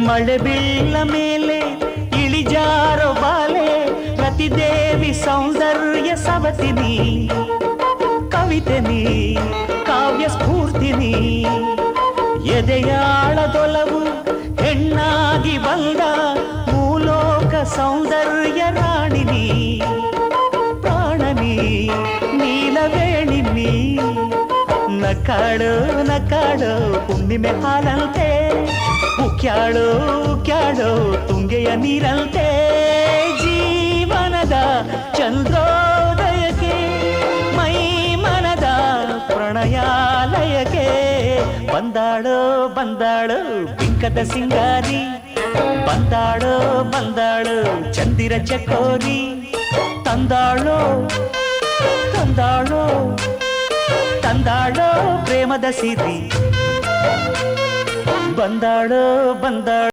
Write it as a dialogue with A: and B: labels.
A: ಮಳೆ ಬೀಳ ಮೇಲೆ ಇಳಿಜಾರೋ ಬಾಲೆ ರತಿದೇವಿ ಸೌಂದರ್ಯ ಸವತಿನಿ ಕವಿತೆನಿ ಕಾವ್ಯ ಸ್ಫೂರ್ತಿನಿ ಎದೆಯಾಳದೊಲವು ಹೆಣ್ಣಾಗಿ ಬಂದ ಮೂಲೋಕ ಸೌಂದರ್ಯ ರಾಣಿನಿ ಪ್ರಾಣನಿ ನೀಲವೇಣಿನಿ ನಕ್ಕಾಡು ನಕ್ಕಾಡು ಹುಣ್ಣಿಮೆ ಹಾಲಂತೆ ಉಕ್ಯಾಳು ಉಕ್ಯಾಳು ತುಂಗೆಯ ನೀರಂತೆ ಜೀವನದ ಚಂದ್ರೋದಯಕ್ಕೆ ಮೈ ಮನದ ಪ್ರಣಯಾಲಯಕ್ಕೆ ಬಂದಾಳು ಬಂದಾಳು ಪಿಂಕದ ಸಿಂಗಾರಿ ಬಂದಾಳು ಬಂದಾಳು ಚಂದಿರ ಚಕೋರಿ ತಂದಾಳು ತಂದಾಳು ತಂದಾಳೋ ಪ್ರೇಮದ ಸಿರಿ வந்தாளோ வந்தாள்.